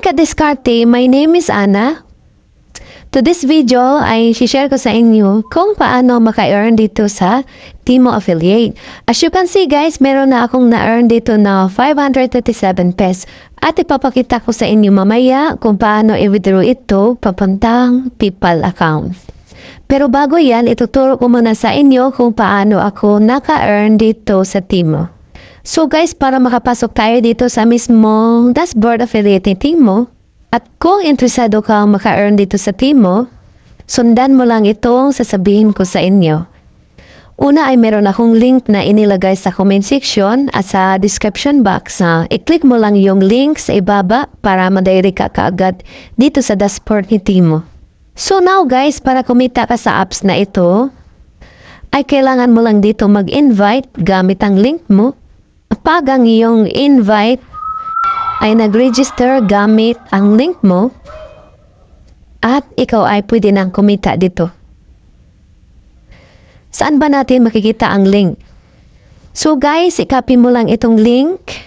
Hi Kadiskarte, my name is Anna. To this video ay share ko sa inyo kung paano maka-earn dito sa Timo Affiliate. As you can see guys, meron na akong na-earn dito na 537 pesos. At ipapakita ko sa inyo mamaya kung paano i-withdraw ito papuntang PayPal account. Pero bago yan, ituturo ko muna sa inyo kung paano ako naka-earn dito sa Timo. So guys, para makapasok tayo dito sa mismong dashboard affiliate ni Timo, at kung interesado kang maka-earn dito sa Timo, sundan mo lang itong sasabihin ko sa inyo. Una ay meron akong link na inilagay sa comment section at sa description box na i-click mo lang yung link sa ibaba para madirect ka kaagad dito sa dashboard ni Timo. So now guys, para kumita ka sa apps na ito, ay kailangan mo lang dito mag-invite gamit ang link mo. Pag ang iyong invite ay nag-register gamit ang link mo at ikaw ay pwede nang kumita dito. Saan ba natin makikita ang link? So guys, ikopy mo lang itong link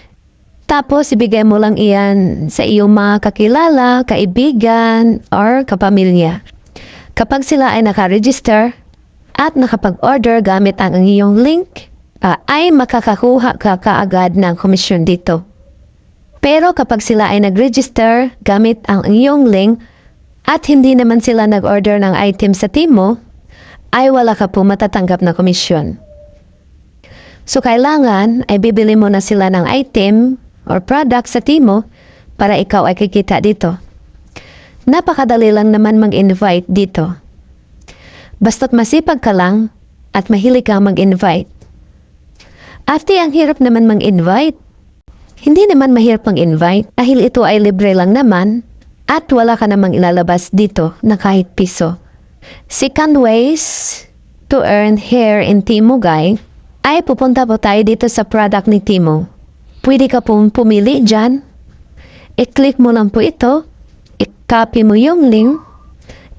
tapos ibigay mo lang iyan sa iyong mga kakilala, kaibigan, or kapamilya. Kapag sila ay nakaregister at nakapag-order gamit ang iyong link, ah, ay makakakuha ka kaagad ng komisyon dito. Pero kapag sila ay nag-register gamit ang iyong link at hindi naman sila nag-order ng item sa team mo, ay wala ka po matatanggap na komisyon. So kailangan ay bibili mo na sila ng item or product sa team mo para ikaw ay kikita dito. Napakadali lang naman mag-invite dito. Basta't masipag ka lang at mahilig kang mag-invite. After ang hirap naman mag-invite, hindi naman mahirap ang invite dahil ito ay libre lang naman at wala ka namang ilalabas dito na kahit piso. Second ways to earn here in Timo Guy ay pupunta po tayo dito sa product ni Timo. Pwede ka pong pumili dyan. I-click mo lang po ito. I-copy mo yung link.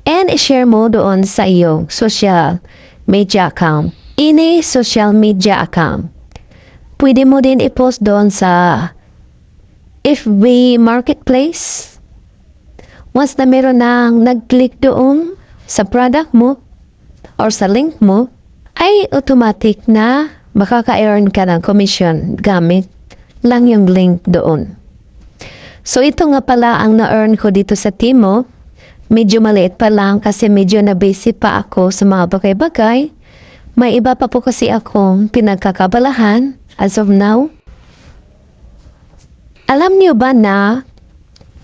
And i-share mo doon sa iyong social media account. Ini social media account. Pwede mo din i-post doon sa FB Marketplace. Once na meron nang nag-click doon sa product mo or sa link mo, ay automatic na makaka-earn ka ng commission gamit lang yung link doon. So ito nga pala ang na-earn ko dito sa Timo. Medyo maliit pa lang kasi medyo na-busy pa ako sa mga bagay-bagay. May iba pa po kasi akong pinagkakabalahan as of now. Alam niyo ba na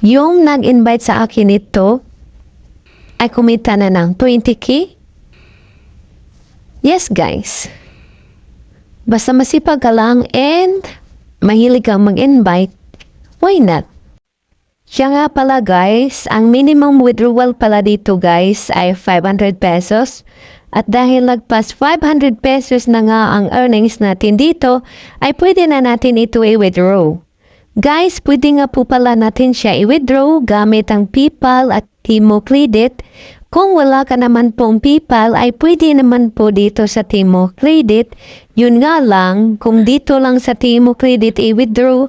yung nag-invite sa akin ito ay kumita na ng 20k? Yes guys. Basta masipag ka lang and mahilig kang mag-invite, why not? Siya nga pala guys, ang minimum withdrawal pala dito guys ay 500 pesos. At dahil lagpas 500 pesos na nga ang earnings natin dito, ay pwede na natin ito i-withdraw. Guys, pwede nga po pala natin siya i-withdraw gamit ang PayPal at Timo Credit. Kung wala ka naman pong PayPal, ay pwede naman po dito sa Timo Credit. Yun nga lang, kung dito lang sa Timo Credit i-withdraw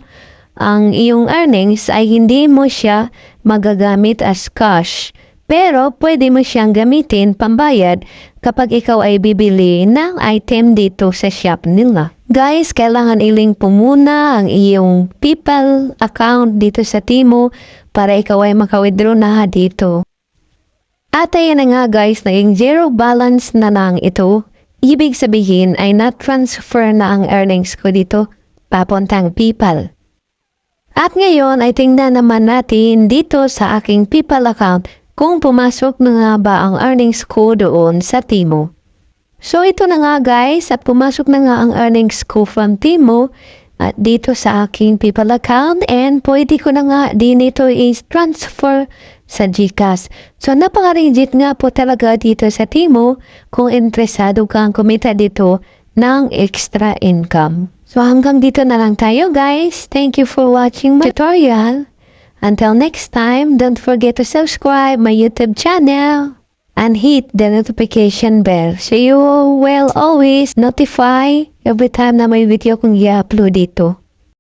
ang iyong earnings, ay hindi mo siya magagamit as cash. Pero pwede mo siyang gamitin pambayad kapag ikaw ay bibili ng item dito sa shop nila. Guys, kailangan i-link po muna ang iyong PayPal account dito sa Timo para ikaw ay maka-withdraw na dito. At ayan na nga guys, naging zero balance na lang ito. Ibig sabihin ay na-transfer na ang earnings ko dito papuntang PayPal. At ngayon ay tingnan naman natin dito sa aking PayPal account kung pumasok na nga ba ang earnings ko doon sa Timo. So ito na nga guys at pumasok na nga ang earnings ko from Timo at dito sa aking PayPal account and pwede ko na nga din ito is-transfer sa GCash. So napaka-rigid nga po talaga dito sa Timo kung interesado kang kumita dito ng extra income. So hanggang dito na lang tayo guys. Thank you for watching my tutorial. Until next time, don't forget to subscribe my YouTube channel and hit the notification bell so you will always notify every time na may video kong i-upload dito.